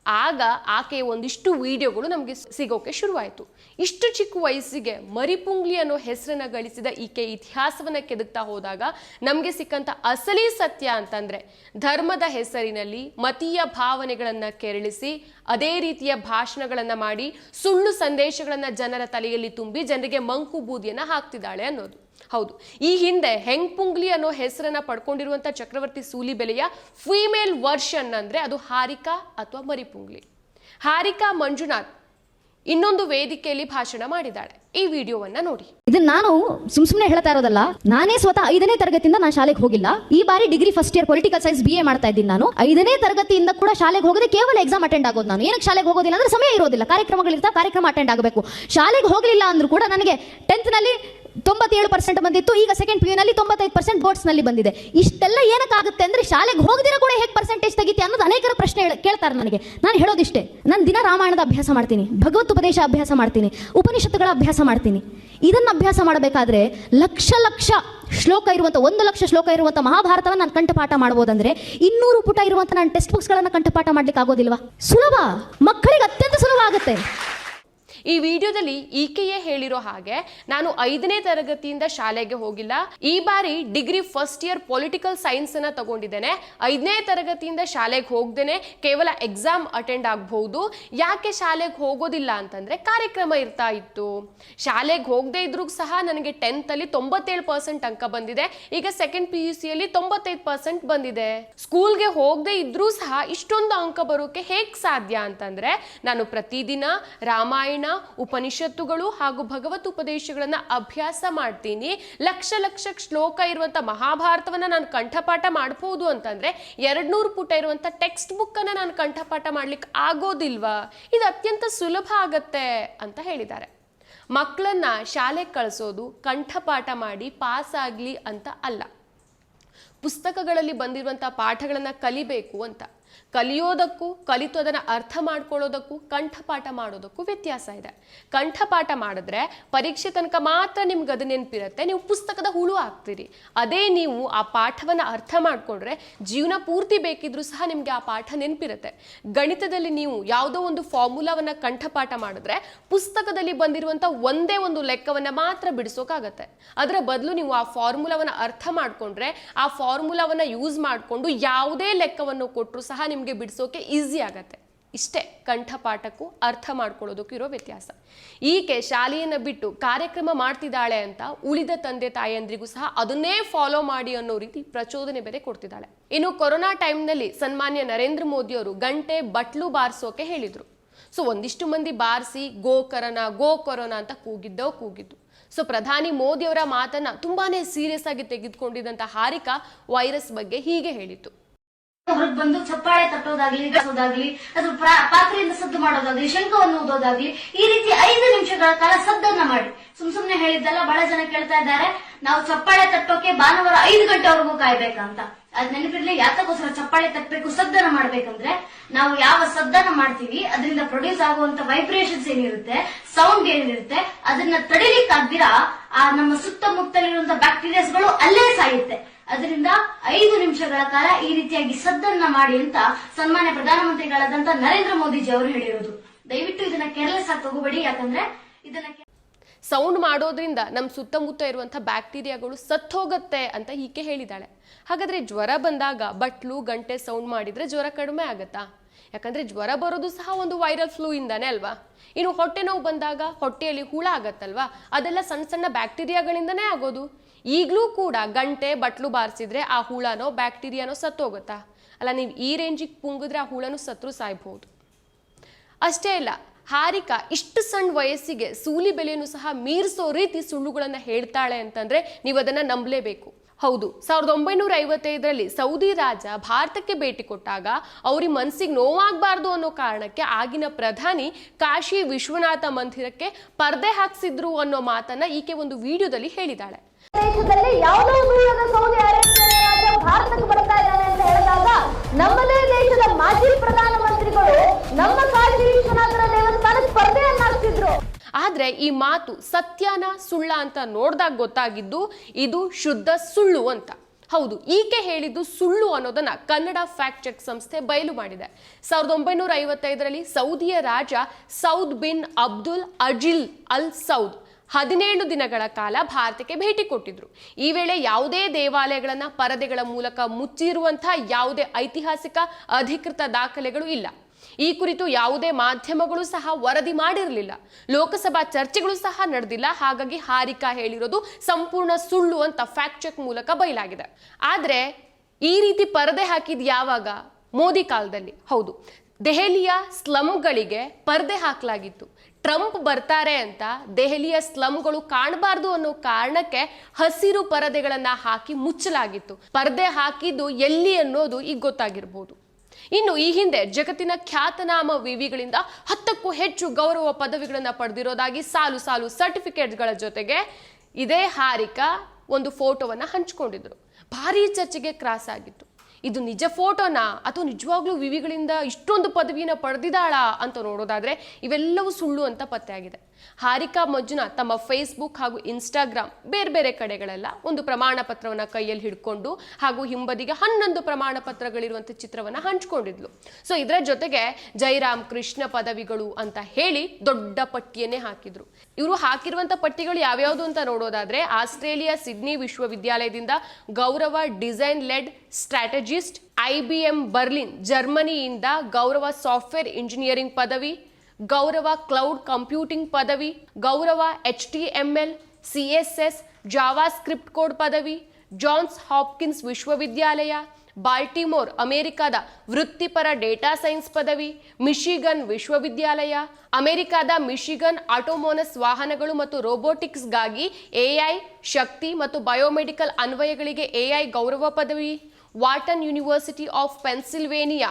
ಆಗ ಆಕೆಯ ಒಂದಿಷ್ಟು ವಿಡಿಯೋಗಳು ನಮಗೆ ಸಿಗೋಕೆ ಶುರುವಾಯಿತು. ಇಷ್ಟು ಚಿಕ್ಕ ವಯಸ್ಸಿಗೆ ಮರಿಪುಂಗ್ಲಿ ಅನ್ನೋ ಹೆಸರನ್ನ ಗಳಿಸಿದ ಈಕೆ ಇತಿಹಾಸವನ್ನ ಕೆದಕ್ತಾ ಹೋದಾಗ ನಮಗೆ ಸಿಕ್ಕಂತ ಅಸಲಿ ಸತ್ಯ ಅಂತಂದ್ರೆ ಧರ್ಮದ ಹೆಸರಿನಲ್ಲಿ ಮತೀಯ ಭಾವನೆಗಳನ್ನ ಕೆರಳಿಸಿ ಅದೇ ರೀತಿಯ ಭಾಷಣಗಳನ್ನ ಮಾಡಿ ಸುಳ್ಳು ಸಂದೇಶಗಳನ್ನ ಜನರ ತಲೆಯಲ್ಲಿ ತುಂಬಿ ಜನರಿಗೆ ಮಂಕು ಬೂದಿಯನ್ನ ಹಾಕ್ತಿದ್ದಾಳೆ ಅನ್ನೋದು. ಹೌದು. ಈ ಹಿಂದೆ ಹೆಂಗ್ ಪುಂಗ್ಲಿ ಅನ್ನೋ ಹೆಸರನ್ನ ಪಡ್ಕೊಂಡಿರುವಂತ ಚಕ್ರವರ್ತಿ ಸೂಲಿಬೆಲೆಯ ಫೀಮೇಲ್ ವರ್ಷನ್ ಅಂದ್ರೆ ಅದು ಹಾರಿಕಾ ಅಥವಾ ಮರಿಪುಂಗ್ಲಿ. ಹಾರಿಕಾ ಮಂಜುನಾಥ್ ಇನ್ನೊಂದು ವೇದಿಕೆಯಲ್ಲಿ ಭಾಷಣ ಮಾಡಿದ್ದಾಳೆ. ಈ ವಿಡಿಯೋವನ್ನ ನೋಡಿ. ಇದನ್ನ ನಾನು ಸುಮ್ ಸುಮ್ನೆ ಹೇಳ್ತಾ ಇರೋದಲ್ಲ, ನಾನೇ ಸ್ವತಃ ಐದನೇ ತರಗತಿಯಿಂದ ನಾನು ಶಾಲೆಗೆ ಹೋಗಿಲ್ಲ. ಈ ಬಾರಿ degree first year political science B A ಮಾಡ್ತಾ ಇದ್ದೀನಿ ನಾನು. ಐದನೇ ತರಗತಿಯಿಂದ ಕೂಡ ಶಾಲೆಗೆ ಹೋಗದೆ ಕೇವಲ ಎಕ್ಸಾಮ್ ಅಟೆಂಡ್ ಆಗೋದು ನಾನು. ಏನಕ್ಕೆ ಶಾಲೆಗೆ ಹೋಗೋದಿಲ್ಲ ಅಂದ್ರೆ ಸಮಯ ಇರೋದಿಲ್ಲ. ಕಾರ್ಯಕ್ರಮಗಳಿರ್ತಾ ಕಾರ್ಯಕ್ರಮ ಅಟೆಂಡ್ ಆಗಬೇಕು. ಶಾಲೆಗೆ ಹೋಗಲಿಲ್ಲ ಅಂದ್ರೂ ಕೂಡ ನನಗೆ ಟೆಂತ್ನಲ್ಲಿ ತೊಂಬತ್ತೇಳು ಪರ್ಸೆಂಟ್ ಬಂದಿತ್ತು. ಈಗ ಸೆಕೆಂಡ್ ಪಿ ನಲ್ಲಿ ತೊಂಬತ್ತೈದು ಪರ್ಸೆಂಟ್ ಬೋರ್ಡ್ಸ್ನಲ್ಲಿ ಬಂದಿದೆ. ಇಷ್ಟೆಲ್ಲ ಏನಕ್ಕಾಗುತ್ತೆ ಅಂದ್ರೆ ಶಾಲೆಗೆ ಹೋಗದಿರ ಕೂಡ ಹೇಗೆ ಪರ್ಸೆಂಟೇಜ್ ತೆಗಿತಿ ಅನ್ನೋದು ಅನೇಕರ ಪ್ರಶ್ನೆ ಕೇಳ್ತಾರೆ ನನಗೆ. ನಾನು ಹೇಳೋದಿಷ್ಟೇ, ನಾನು ದಿನ ರಾಮಾಯಣದ ಅಭ್ಯಾಸ ಮಾಡ್ತೀನಿ, ಭಗವತ್ ಉಪದೇಶ ಅಭ್ಯಾಸ ಮಾಡ್ತೀನಿ, ಉಪನಿಷತ್ತುಗಳ ಅಭ್ಯಾಸ ಮಾಡ್ತೀನಿ. ಇದನ್ನ ಅಭ್ಯಾಸ ಮಾಡಬೇಕಾದ್ರೆ ಲಕ್ಷ ಲಕ್ಷ ಶ್ಲೋಕ ಇರುವಂಥ ಒಂದು ಲಕ್ಷ ಶ್ಲೋಕ ಇರುವಂಥ ಮಹಾಭಾರತವನ್ನು ನಾನು ಕಂಠಪಾಠ ಮಾಡ್ಬೋದಂದ್ರೆ ಇನ್ನೂರು ಪುಟ ಇರುವಂಥ ನಾನು ಟೆಕ್ಸ್ಟ್ ಬುಕ್ಸ್ಗಳನ್ನು ಕಂಠಪಾಠ ಮಾಡ್ಲಿಕ್ಕೆ ಆಗೋದಿಲ್ವಾ ಸುಲಭ. ಮಕ್ಕಳಿಗೆ ಅತ್ಯಂತ ಸುಲಭ ಆಗುತ್ತೆ. ಈ ವಿಡಿಯೋದಲ್ಲಿ ಈಕೆಯೇ ಹೇಳಿರೋ ಹಾಗೆ ನಾನು ಐದನೇ ತರಗತಿಯಿಂದ ಶಾಲೆಗೆ ಹೋಗಿಲ್ಲ. ಈ ಬಾರಿ degree first year political science ಅನ್ನ ತಗೊಂಡಿದ್ದೇನೆ. ಐದನೇ ತರಗತಿಯಿಂದ ಶಾಲೆಗೆ ಹೋಗ್ದೇನೆ ಕೇವಲ ಎಕ್ಸಾಮ್ ಅಟೆಂಡ್ ಆಗಬಹುದು. ಯಾಕೆ ಶಾಲೆಗೆ ಹೋಗೋದಿಲ್ಲ ಅಂತಂದ್ರೆ ಕಾರ್ಯಕ್ರಮ ಇರ್ತಾ ಇತ್ತು. ಶಾಲೆಗೆ ಹೋಗದೆ ಇದ್ರೂ ಸಹ ನನಗೆ ಟೆಂತ್ ಅಲ್ಲಿ ತೊಂಬತ್ತೇಳು ಪರ್ಸೆಂಟ್ ಅಂಕ ಬಂದಿದೆ. ಈಗ ಸೆಕೆಂಡ್ ಪಿ ಯು ಸಿಯಲ್ಲಿ ತೊಂಬತ್ತೈದು ಪರ್ಸೆಂಟ್ ಬಂದಿದೆ. ಸ್ಕೂಲ್ಗೆ ಹೋಗದೆ ಇದ್ರೂ ಸಹ ಇಷ್ಟೊಂದು ಅಂಕ ಬರೋಕೆ ಹೇಗೆ ಸಾಧ್ಯ ಅಂತಂದ್ರೆ, ನಾನು ಪ್ರತಿದಿನ ರಾಮಾಯಣ ಉಪನಿಷತ್ತುಗಳು ಹಾಗೂ ಭಗವತ್ ಉಪದೇಶಗಳನ್ನು ಅಭ್ಯಾಸ ಮಾಡ್ತೀನಿ. ಲಕ್ಷ ಲಕ್ಷ ಶ್ಲೋಕ ಇರುವಂಥ ಮಹಾಭಾರತವನ್ನ ನಾನು ಕಂಠಪಾಠ ಮಾಡಬಹುದು ಅಂತಂದ್ರೆ ಎರಡ್ ನೂರು ಪುಟ ಇರುವಂಥ ಟೆಕ್ಸ್ಟ್ ಬುಕ್ ಅನ್ನ ನಾನು ಕಂಠಪಾಠ ಮಾಡ್ಲಿಕ್ಕೆ ಆಗೋದಿಲ್ವಾ? ಇದು ಅತ್ಯಂತ ಸುಲಭ ಆಗತ್ತೆ ಅಂತ ಹೇಳಿದ್ದಾರೆ. ಮಕ್ಕಳನ್ನ ಶಾಲೆಗೆ ಕಳಿಸೋದು, ಕಂಠಪಾಠ ಮಾಡಿ ಪಾಸ್ ಆಗಲಿ ಅಂತ ಅಲ್ಲ. ಪುಸ್ತಕಗಳಲ್ಲಿ ಬಂದಿರುವಂಥ ಪಾಠಗಳನ್ನು ಕಲಿಬೇಕು ಅಂತ. ಕಲಿಯೋದಕ್ಕೂ ಕಲಿತು ಅದನ್ನು ಅರ್ಥ ಮಾಡ್ಕೊಳ್ಳೋದಕ್ಕೂ, ಕಂಠಪಾಠ ಮಾಡೋದಕ್ಕೂ ವ್ಯತ್ಯಾಸ ಇದೆ. ಕಂಠಪಾಠ ಮಾಡಿದ್ರೆ ಪರೀಕ್ಷೆ ತನಕ ಮಾತ್ರ ನಿಮ್ಗೆ ಅದು ನೆನಪಿರುತ್ತೆ. ನೀವು ಪುಸ್ತಕದ ಹುಳು ಆಗ್ತೀರಿ ಅದೇ ನೀವು ಆ ಪಾಠವನ್ನು ಅರ್ಥ ಮಾಡಿಕೊಂಡ್ರೆ ಜೀವನ ಪೂರ್ತಿ ಬೇಕಿದ್ರೂ ಸಹ ನಿಮಗೆ ಆ ಪಾಠ ನೆನಪಿರುತ್ತೆ. ಗಣಿತದಲ್ಲಿ ನೀವು ಯಾವುದೋ ಒಂದು ಫಾರ್ಮುಲಾವನ್ನು ಕಂಠಪಾಠ ಮಾಡಿದ್ರೆ ಪುಸ್ತಕದಲ್ಲಿ ಬಂದಿರುವಂಥ ಒಂದೇ ಒಂದು ಲೆಕ್ಕವನ್ನು ಮಾತ್ರ ಬಿಡಿಸೋಕ್ಕಾಗತ್ತೆ ಅದರ ಬದಲು ನೀವು ಆ ಫಾರ್ಮುಲಾವನ್ನು ಅರ್ಥ ಮಾಡಿಕೊಂಡ್ರೆ ಆ ಫಾರ್ಮುಲಾವನ್ನು ಯೂಸ್ ಮಾಡಿಕೊಂಡು ಯಾವುದೇ ಲೆಕ್ಕವನ್ನು ಕೊಟ್ಟರು ಸಹ ನಿಮಗೆ ಬಿಡಿಸೋಕೆ ಈಸಿ ಆಗತ್ತೆ. ಇಷ್ಟೇ ಕಂಠಪಾಠಕ್ಕೂ ಅರ್ಥ ಮಾಡ್ಕೊಳ್ಳೋದಕ್ಕೂ ಇರೋ ವ್ಯತ್ಯಾಸ. ಈಕೆ ಶಾಲೆಯನ್ನು ಬಿಟ್ಟು ಕಾರ್ಯಕ್ರಮ ಮಾಡ್ತಿದ್ದಾಳೆ ಅಂತ ಉಳಿದ ತಂದೆ ತಾಯಿಯಂದ್ರಿಗೂ ಸಹ ಅದನ್ನೇ ಫಾಲೋ ಮಾಡಿ ಅನ್ನೋ ರೀತಿ ಪ್ರಚೋದನೆ ಬೆಲೆ ಕೊಡ್ತಿದ್ದಾಳೆ. ಇನ್ನು ಕೊರೋನಾ ಟೈಮ್ನಲ್ಲಿ ಸನ್ಮಾನ್ಯ ನರೇಂದ್ರ ಮೋದಿ ಅವರು ಗಂಟೆ ಬಟ್ಲು ಬಾರಿಸೋಕೆ ಹೇಳಿದರು. ಸೊ ಒಂದಿಷ್ಟು ಮಂದಿ ಬಾರಿಸಿ, ಗೋ ಕರೋನಾ, ಗೋ ಕೊರೋನಾ ಅಂತ ಕೂಗಿದ್ದೋ ಕೂಗಿದ್ದು. ಸೊ ಪ್ರಧಾನಿ ಮೋದಿ ಅವರ ಮಾತನ್ನ ತುಂಬಾನೇ ಸೀರಿಯಸ್ ಆಗಿ ತೆಗೆದುಕೊಂಡಿದ್ದಂಥ ಹಾರಿಕಾ ವೈರಸ್ ಬಗ್ಗೆ ಹೀಗೆ ಹೇಳಿತು ಹೊರಗೆ ಬಂದು ಚಪ್ಪಾಳೆ ತಟ್ಟೋದಾಗ್ಲಿ ಬಿಡಿಸೋದಾಗ್ಲಿ ಅದು ಪಾತ್ರೆಯಿಂದ ಸದ್ದು ಮಾಡೋದಾಗ್ಲಿ, ಶಂಖವನ್ನು ಓದೋದಾಗ್ಲಿ ಈ ರೀತಿ ಐದು ನಿಮಿಷಗಳ ಕಾಲ ಸದ್ದನ್ನ ಮಾಡಿ. ಸುಮ್ ಸುಮ್ನೆ ಹೇಳಿದ್ದಲ್ಲ ಬಹಳ ಜನ ಕೇಳ್ತಾ ಇದ್ದಾರೆ. ನಾವು ಚಪ್ಪಾಳೆ ತಟ್ಟೋಕೆ ಭಾನುವಾರ ಐದು ಗಂಟೆವರೆಗೂ ಕಾಯ್ಬೇಕಂತ. ಅದ್ ನೆನಪಿರ್ಲಿ, ಯಾತಕ್ಕೋಸ್ಕರ ಚಪ್ಪಾಳೆ ತಟ್ಟಬೇಕು, ಸದ್ದನ್ನ ಮಾಡ್ಬೇಕಂದ್ರೆ ನಾವು ಯಾವ ಸದ್ದನ್ನ ಮಾಡ್ತೀವಿ, ಅದರಿಂದ ಪ್ರೊಡ್ಯೂಸ್ ಆಗುವಂತ ವೈಬ್ರೇಷನ್ಸ್ ಏನಿರುತ್ತೆ ಸೌಂಡ್ ಏನಿರುತ್ತೆ, ಅದನ್ನ ತಡಿಲಿಕ್ಕಾಗ್ದಿರಾ, ಆ ನಮ್ಮ ಸುತ್ತಮುತ್ತಲಿರುವಂತ ಬ್ಯಾಕ್ಟೀರಿಯಾಸ್ಗಳು ಅಲ್ಲೇ ಸಾಯುತ್ತೆ. ಅದರಿಂದ ಐದು ನಿಮಿಷಗಳ ಕಾಲ ಈ ರೀತಿಯಾಗಿ ಸದ್ದನ್ನ ಮಾಡಿ ಅಂತ ಸನ್ಮಾನ್ಯ ಪ್ರಧಾನಮಂತ್ರಿಗಳಾದಂತ ನರೇಂದ್ರ ಮೋದಿಜಿ ಅವರು ಹೇಳಿರೋದು. ದಯವಿಟ್ಟು ಇದನ್ನ ಕೇರ್ಲೆಸ್ ಆಗಿ ತಗೋಬೇಡಿ, ಯಾಕಂದ್ರೆ ಇದನ್ನ ಸೌಂಡ್ ಮಾಡೋದ್ರಿಂದ ನಮ್ಮ ಸುತ್ತಮುತ್ತ ಇರುವಂತಹ ಬ್ಯಾಕ್ಟೀರಿಯಾಗಳು ಸತ್ತೋಗತ್ತೆ ಅಂತ ಈಕೆ ಹೇಳಿದಾಳೆ ಹಾಗಾದ್ರೆ ಜ್ವರ ಬಂದಾಗ ಬಟ್ಲು, ಗಂಟೆ ಸೌಂಡ್ ಮಾಡಿದ್ರೆ ಜ್ವರ ಕಡಿಮೆ ಆಗತ್ತಾ? ಯಾಕಂದ್ರೆ ಜ್ವರ ಬರೋದು ಸಹ ಒಂದು ವೈರಲ್ ಫ್ಲೂ ಇಂದಾನೆ ಅಲ್ವಾ? ಇನ್ನು ಹೊಟ್ಟೆ ನೋವು ಬಂದಾಗ ಹೊಟ್ಟೆಯಲ್ಲಿ ಹುಳ ಆಗತ್ತಲ್ವಾ? ಅದೆಲ್ಲ ಸಣ್ಣ ಸಣ್ಣ ಬ್ಯಾಕ್ಟೀರಿಯಾಗಳಿಂದನೇ ಆಗೋದು. ಈಗಲೂ ಕೂಡ ಗಂಟೆ ಬಟ್ಲು ಬಾರಿಸಿದ್ರೆ ಆ ಹುಳನೋ, ಬ್ಯಾಕ್ಟೀರಿಯಾನೋ ಸತ್ತೋಗುತ್ತಾ? ಅಲ್ಲ, ನೀವು ಈ ರೇಂಜಿಗೆ ಪುಂಗಿದ್ರೆ ಆ ಹುಳನೂ ಸತ್ರು ಸಾಯ್ಬಹುದು ಅಷ್ಟೇ ಇಲ್ಲ ಹಾರಿಕಾ ಇಷ್ಟು ಸಣ್ಣ ವಯಸ್ಸಿಗೆ ಸೂಲಿ ಬೆಲೆಯನ್ನು ಸಹ ಮೀರಿಸೋ ರೀತಿ ಸುಳ್ಳುಗಳನ್ನು ಹೇಳ್ತಾಳೆ ಅಂತಂದ್ರೆ ನೀವು ಅದನ್ನ ನಂಬಲೇಬೇಕು. ಹೌದು, ಸಾವಿರದ ಒಂಬೈನೂರ ಐವತ್ತೈದರಲ್ಲಿ ಸೌದಿ ರಾಜ ಭಾರತಕ್ಕೆ ಭೇಟಿ ಕೊಟ್ಟಾಗ ಅವ್ರಿಗೆ ಮನಸ್ಸಿಗೆ ನೋವಾಗಬಾರ್ದು ಅನ್ನೋ ಕಾರಣಕ್ಕೆ ಆಗಿನ ಪ್ರಧಾನಿ ಕಾಶಿ ವಿಶ್ವನಾಥ ಮಂದಿರಕ್ಕೆ ಪರ್ದೆ ಹಾಕ್ಸಿದ್ರು ಅನ್ನೋ ಮಾತನ್ನ ಈಕೆ ಒಂದು ವಿಡಿಯೋದಲ್ಲಿ ಹೇಳಿದಾಳೆ. ದೇಶದಲ್ಲಿ ಯಾವುದೋ ದೂರದ ಸೌದಿ ಅರೇಬಿಯಾ ರಾಜ ಭಾರತಕ್ಕೆ ಬರ್ತಾ ಇದ್ದಾನೆ ಅಂತ ಹೇಳಿದಾಗ ನಮ್ಮದೇ ದೇಶದ ಮಾಜಿ ಪ್ರಧಾನಮಂತ್ರಿಗಳು ನಮ್ಮ ಕಾಶಿ ವಿಶ್ವನಾಥರ ದೇವಸ್ಥಾನ ಸ್ಪರ್ಧೆಯನ್ನ ಹಾಕ್ತಿದ್ರು ಆದ್ರೆ ಈ ಮಾತು ಸತ್ಯನ ಸುಳ್ಳ ಅಂತ ನೋಡ್ದಾಗ ಗೊತ್ತಾಗಿದ್ದು ಇದು ಶುದ್ಧ ಸುಳ್ಳು ಅಂತ. ಹೌದು, ಈಕೆ ಹೇಳಿದ್ದು ಸುಳ್ಳು ಅನ್ನೋದನ್ನ ಕನ್ನಡ ಫ್ಯಾಕ್ಟ್ ಚೆಕ್ ಸಂಸ್ಥೆ ಬಯಲು ಮಾಡಿದೆ. ಸಾವಿರದ ಒಂಬೈನೂರ ಐವತ್ತೈದರಲ್ಲಿ ಸೌದಿಯ ರಾಜ Saud bin Abdul Aziz al Saud ಹದಿನೇಳು ದಿನಗಳ ಕಾಲ ಭಾರತಕ್ಕೆ ಭೇಟಿ ಕೊಟ್ಟಿದ್ರು. ಈ ವೇಳೆ ಯಾವುದೇ ದೇವಾಲಯಗಳನ್ನ ಪರದೆಗಳ ಮೂಲಕ ಮುಚ್ಚಿರುವಂತಹ ಯಾವುದೇ ಐತಿಹಾಸಿಕ ಅಧಿಕೃತ ದಾಖಲೆಗಳು ಇಲ್ಲ. ಈ ಕುರಿತು ಯಾವುದೇ ಮಾಧ್ಯಮಗಳು ಸಹ ವರದಿ ಮಾಡಿರಲಿಲ್ಲ. ಲೋಕಸಭಾ ಚರ್ಚೆಗಳು ಸಹ ನಡೆದಿಲ್ಲ. ಹಾಗಾಗಿ ಹಾರಿಕಾ ಹೇಳಿರೋದು ಸಂಪೂರ್ಣ ಸುಳ್ಳು ಅಂತ ಫ್ಯಾಕ್ಟ್ ಚೆಕ್ ಮೂಲಕ ಬಯಲಾಗಿದೆ. ಆದ್ರೆ ಈ ರೀತಿ ಪರದೆ ಹಾಕಿದ ಯಾವಾಗ? ಮೋದಿ ಕಾಲದಲ್ಲಿ. ಹೌದು. ದೆಹಲಿಯ ಸ್ಲಮ್ಗಳಿಗೆ ಪರದೆ ಹಾಕಲಾಗಿತ್ತು. ಟ್ರಂಪ್ ಬರ್ತಾರೆ ಅಂತ ದೆಹಲಿಯ ಸ್ಲಮ್ಗಳು ಕಾಣಬಾರ್ದು ಅನ್ನೋ ಕಾರಣಕ್ಕೆ ಹಸಿರು ಪರದೆಗಳನ್ನು ಹಾಕಿ ಮುಚ್ಚಲಾಗಿತ್ತು. ಪರದೆ ಹಾಕಿದ್ದು ಎಲ್ಲಿ ಅನ್ನೋದು ಈಗ ಗೊತ್ತಾಗಿರ್ಬೋದು. ಇನ್ನು ಈ ಹಿಂದೆ ಜಗತ್ತಿನ ಖ್ಯಾತನಾಮ ವಿವಿಗಳಿಂದ ಹತ್ತಕ್ಕೂ ಹೆಚ್ಚು ಗೌರವ ಪದವಿಗಳನ್ನು ಪಡೆದಿರೋದಾಗಿ ಸಾಲು ಸಾಲು ಸರ್ಟಿಫಿಕೇಟ್ಗಳ ಜೊತೆಗೆ ಇದೇ ಹಾರಿಕಾ ಒಂದು ಫೋಟೋವನ್ನು ಹಂಚಿಕೊಂಡಿದ್ರು. ಭಾರಿ ಚರ್ಚೆಗೆ ಕ್ರಾಸ್ ಆಗಿತ್ತು. ಇದು ನಿಜ ಫೋಟೋನಾ? ಅಥವಾ ನಿಜವಾಗ್ಲೂ ವಿವಿಗಳಿಂದ ಇಷ್ಟೊಂದು ಪದವಿನ ಪಡೆದಿದ್ದಾಳಾ ಅಂತ ನೋಡೋದಾದ್ರೆ ಇವೆಲ್ಲವೂ ಸುಳ್ಳು ಅಂತ ಪತ್ತೆಯಾಗಿದೆ ಹಾರಿಕಾ ಮಂಜುನಾಥ್ ತಮ್ಮ ಫೇಸ್ಬುಕ್ ಹಾಗೂ ಇನ್ಸ್ಟಾಗ್ರಾಮ್ ಬೇರೆ ಬೇರೆ ಕಡೆಗಳೆಲ್ಲ ಒಂದು ಪ್ರಮಾಣ ಪತ್ರವನ್ನ ಕೈಯಲ್ಲಿ ಹಿಡ್ಕೊಂಡು ಹಾಗೂ ಹಿಂಬದಿಗೆ ಹನ್ನೊಂದು ಪ್ರಮಾಣ ಪತ್ರಗಳಿರುವಂಥ ಚಿತ್ರವನ್ನ ಹಂಚ್ಕೊಂಡಿದ್ಲು. ಸೊ ಇದರ ಜೊತೆಗೆ ಜೈರಾಮ್ ಕೃಷ್ಣ ಪದವಿಗಳು ಅಂತ ಹೇಳಿ ದೊಡ್ಡ ಪಟ್ಟಿಯನ್ನೇ ಹಾಕಿದ್ರು. ಇವರು ಹಾಕಿರುವಂತ ಪಟ್ಟಿಗಳು ಯಾವ್ಯಾವುದು ಅಂತ ನೋಡೋದಾದ್ರೆ ಆಸ್ಟ್ರೇಲಿಯಾ ಸಿಡ್ನಿ ವಿಶ್ವವಿದ್ಯಾಲಯದಿಂದ ಗೌರವ design led strategist I B M Berlin ಜರ್ಮನಿಯಿಂದ ಗೌರವ ಸಾಫ್ಟ್ವೇರ್ ಇಂಜಿನಿಯರಿಂಗ್ ಪದವಿ, ಗೌರವ ಕ್ಲೌಡ್ ಕಂಪ್ಯೂಟಿಂಗ್ ಪದವಿ, ಗೌರವ H T M L, C S S JavaScript code ಪದವಿ, ಜಾನ್ಸ್ ಹಾಪ್ಕಿನ್ಸ್ ವಿಶ್ವವಿದ್ಯಾಲಯ, ಬಾಲ್ಟಿಮೋರ್ ಅಮೆರಿಕದ ವೃತ್ತಿಪರ ಡೇಟಾ ಸೈನ್ಸ್ ಪದವಿ, ಮಿಶಿಗನ್ ವಿಶ್ವವಿದ್ಯಾಲಯ, ಅಮೆರಿಕದ ಮಿಶಿಗನ್ ಆಟೋಮೋನಸ್ ವಾಹನಗಳು ಮತ್ತು ರೋಬೋಟಿಕ್ಸ್ಗಾಗಿ ಎಐ ಶಕ್ತಿ ಮತ್ತು ಬಯೋಮೆಡಿಕಲ್ ಅನ್ವಯಗಳಿಗೆ ಎಐ ಗೌರವ ಪದವಿ Wharton university of Pennsylvania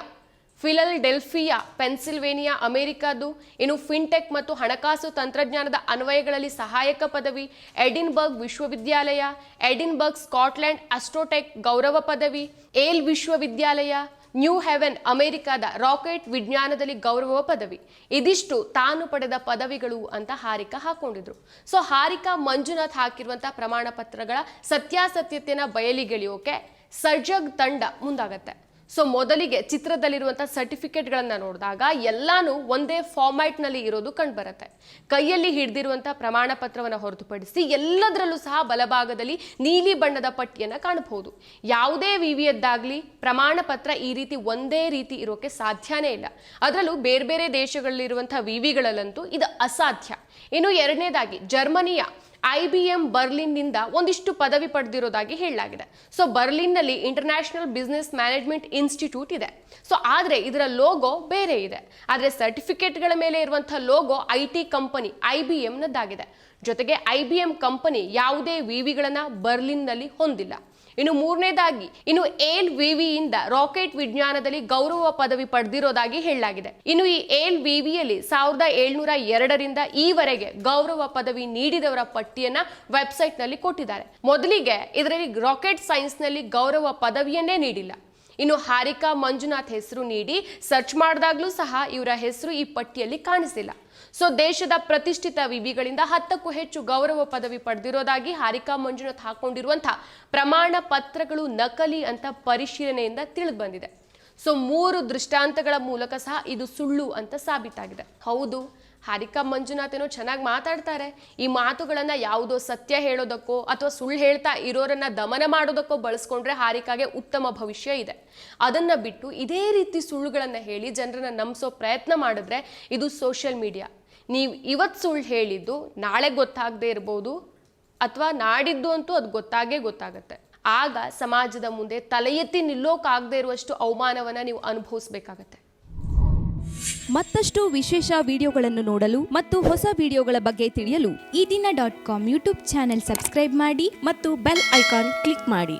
Philadelphia Pennsylvania ಅಮೆರಿಕದ್ದು ಇನ್ನು ಫಿನ್ಟೆಕ್ ಮತ್ತು ಹಣಕಾಸು ತಂತ್ರಜ್ಞಾನದ ಅನ್ವಯಗಳಲ್ಲಿ ಸಹಾಯಕ ಪದವಿ ಎಡಿನ್ಬರ್ಗ್ ವಿಶ್ವವಿದ್ಯಾಲಯ ಎಡಿನ್ಬರ್ಗ್ ಸ್ಕಾಟ್ಲೆಂಡ್ ಅಸ್ಟ್ರೋಟೆಕ್ ಗೌರವ ಪದವಿ ಏಲ್ ವಿಶ್ವವಿದ್ಯಾಲಯ ನ್ಯೂ ಹೆವೆನ್ ಅಮೆರಿಕಾದ ರಾಕೆಟ್ ವಿಜ್ಞಾನದಲ್ಲಿ ಗೌರವ ಪದವಿ. ಇದಿಷ್ಟು ತಾನು ಪಡೆದ ಪದವಿಗಳು ಅಂತ ಹಾರಿಕಾ ಹಾಕೊಂಡಿದ್ರು. ಸೊ ಹಾರಿಕಾ ಮಂಜುನಾಥ್ ಹಾಕಿರುವಂತಹ ಪ್ರಮಾಣ ಪತ್ರಗಳ ಸತ್ಯಾಸತ್ಯತೆಯನ್ನ ಬಯಲಿಗೆಳೆಯೋಕೆ ಸರ್ಜಗ್ ತಂಡ ಮುಂದಾಗತ್ತೆ. ಸೊ ಮೊದಲಿಗೆ ಚಿತ್ರದಲ್ಲಿರುವಂಥ ಸರ್ಟಿಫಿಕೇಟ್ಗಳನ್ನು ನೋಡಿದಾಗ ಎಲ್ಲಾನು ಒಂದೇ ಫಾರ್ಮ್ಯಾಟ್ನಲ್ಲಿ ಇರೋದು ಕಂಡುಬರುತ್ತೆ. ಕೈಯಲ್ಲಿ ಹಿಡಿದಿರುವಂಥ ಪ್ರಮಾಣ ಪತ್ರವನ್ನು ಹೊರತುಪಡಿಸಿ ಎಲ್ಲದರಲ್ಲೂ ಸಹ ಬಲಭಾಗದಲ್ಲಿ ನೀಲಿ ಬಣ್ಣದ ಪಟ್ಟಿಯನ್ನು ಕಾಣಬಹುದು. ಯಾವುದೇ ವಿವಿಯದ್ದಾಗ್ಲಿ ಪ್ರಮಾಣ ಪತ್ರ ಈ ರೀತಿ ಒಂದೇ ರೀತಿ ಇರೋಕೆ ಸಾಧ್ಯನೇ ಇಲ್ಲ. ಅದರಲ್ಲೂ ಬೇರೆ ಬೇರೆ ದೇಶಗಳಲ್ಲಿರುವಂತಹ ವಿವಿಗಳಲ್ಲಂತೂ ಇದು ಅಸಾಧ್ಯ. ಇನ್ನು ಎರಡನೇದಾಗಿ ಜರ್ಮನಿಯ ಐ ಬಿ ಎಂ ಬರ್ಲಿನ್ನಿಂದ ಒಂದಿಷ್ಟು ಪದವಿ ಪಡೆದಿರೋದಾಗಿ ಹೇಳಲಾಗಿದೆ. ಸೊ ಬರ್ಲಿನ್ನಲ್ಲಿ ಇಂಟರ್ನ್ಯಾಷನಲ್ ಬಿಸ್ನೆಸ್ ಮ್ಯಾನೇಜ್ಮೆಂಟ್ ಇನ್ಸ್ಟಿಟ್ಯೂಟ್ ಇದೆ. ಸೊ ಆದರೆ ಇದರ ಲೋಗೋ ಬೇರೆ ಇದೆ. ಆದರೆ ಸರ್ಟಿಫಿಕೇಟ್ಗಳ ಮೇಲೆ ಇರುವಂತಹ logo I T company I B ಎಂನದ್ದಾಗಿದೆ ಜೊತೆಗೆ ಐ ಬಿ ಎಂ ಕಂಪನಿ ಯಾವುದೇ ವಿವಿಗಳನ್ನ ಬರ್ಲಿನ್ನಲ್ಲಿ ಹೊಂದಿಲ್ಲ. ಇನ್ನು ಮೂರನೇದಾಗಿ, ಇನ್ನು ಏಲ್ ವಿವಿಯಿಂದ ರಾಕೆಟ್ ವಿಜ್ಞಾನದಲ್ಲಿ ಗೌರವ ಪದವಿ ಪಡೆದಿರೋದಾಗಿ ಹೇಳಲಾಗಿದೆ. ಇನ್ನು ಈ ಏಲ್ ವಿವಿಯಲ್ಲಿ ಸಾವಿರದ ಏಳ್ನೂರ ಎರಡರಿಂದ ಈವರೆಗೆ ಗೌರವ ಪದವಿ ನೀಡಿದವರ ಪಟ್ಟಿಯನ್ನ ವೆಬ್ಸೈಟ್ನಲ್ಲಿ ಕೊಟ್ಟಿದ್ದಾರೆ. ಮೊದಲಿಗೆ ಇದರಲ್ಲಿ ರಾಕೆಟ್ ಸೈನ್ಸ್ನಲ್ಲಿ ಗೌರವ ಪದವಿಯನ್ನೇ ನೀಡಿಲ್ಲ. ಇನ್ನು ಹಾರಿಕಾ ಮಂಜುನಾಥ್ ಹೆಸರು ನೀಡಿ, ಸರ್ಚ್ ಮಾಡಿದಾಗ್ಲೂ ಸಹ ಇವರ ಹೆಸರು ಈ ಪಟ್ಟಿಯಲ್ಲಿ ಕಾಣಿಸಿಲ್ಲ. ಸೊ ದೇಶದ ಪ್ರತಿಷ್ಠಿತ ವಿವಿಗಳಿಂದ ಹತ್ತಕ್ಕೂ ಹೆಚ್ಚು ಗೌರವ ಪದವಿ ಪಡೆದಿರೋದಾಗಿ ಹಾರಿಕಾ ಮಂಜುನಾಥ್ ಹಾಕೊಂಡಿರುವಂತಹ ಪ್ರಮಾಣ ಪತ್ರಗಳು ನಕಲಿ ಅಂತ ಪರಿಶೀಲನೆಯಿಂದ ತಿಳಿದು ಬಂದಿದೆ. ಸೊ ಮೂರು ದೃಷ್ಟಾಂತಗಳ ಮೂಲಕ ಸಹ ಇದು ಸುಳ್ಳು ಅಂತ ಸಾಬೀತಾಗಿದೆ. ಹೌದು, ಹಾರಿಕಾ ಮಂಜುನಾಥ್ ಏನೋ ಚೆನ್ನಾಗಿ ಮಾತಾಡ್ತಾರೆ. ಈ ಮಾತುಗಳನ್ನ ಯಾವುದೋ ಸತ್ಯ ಹೇಳೋದಕ್ಕೋ ಅಥವಾ ಸುಳ್ಳು ಹೇಳ್ತಾ ಇರೋರನ್ನ ದಮನ ಮಾಡೋದಕ್ಕೋ ಬಳಸ್ಕೊಂಡ್ರೆ ಹಾರಿಕಾಗೆ ಉತ್ತಮ ಭವಿಷ್ಯ ಇದೆ. ಅದನ್ನ ಬಿಟ್ಟು ಇದೇ ರೀತಿ ಸುಳ್ಳುಗಳನ್ನ ಹೇಳಿ ಜನರನ್ನ ನಂಬಿಸೋ ಪ್ರಯತ್ನ ಮಾಡಿದ್ರೆ ಇದು ಸೋಷಿಯಲ್ ಮೀಡಿಯಾ. ನೀವು ಇವತ್ತು ಸುಳ್ಳು ಹೇಳಿದ್ದು ನಾಳೆ ಗೊತ್ತಾಗದೇ ಇರ್ಬೋದು ಅಥವಾ ನಾಡಿದ್ದು ಅಂತೂ ಅದು ಗೊತ್ತಾಗೇ ಗೊತ್ತಾಗುತ್ತೆ. ಆಗ ಸಮಾಜದ ಮುಂದೆ ತಲೆ ಎತ್ತಿ ನಿಲ್ಲೋಕಾಗದೇ ಇರುವಷ್ಟು ಅವಮಾನವನ್ನು ನೀವು ಅನುಭವಿಸ್ಬೇಕಾಗತ್ತೆ. ಮತ್ತಷ್ಟು ವಿಶೇಷ ವಿಡಿಯೋಗಳನ್ನು ನೋಡಲು ಮತ್ತು ಹೊಸ ವಿಡಿಯೋಗಳ ಬಗ್ಗೆ ತಿಳಿಯಲು ಈ ದಿನ dot com YouTube channel subscribe ಮಾಡಿ ಮತ್ತು ಬೆಲ್ ಐಕಾನ್ ಕ್ಲಿಕ್ ಮಾಡಿ.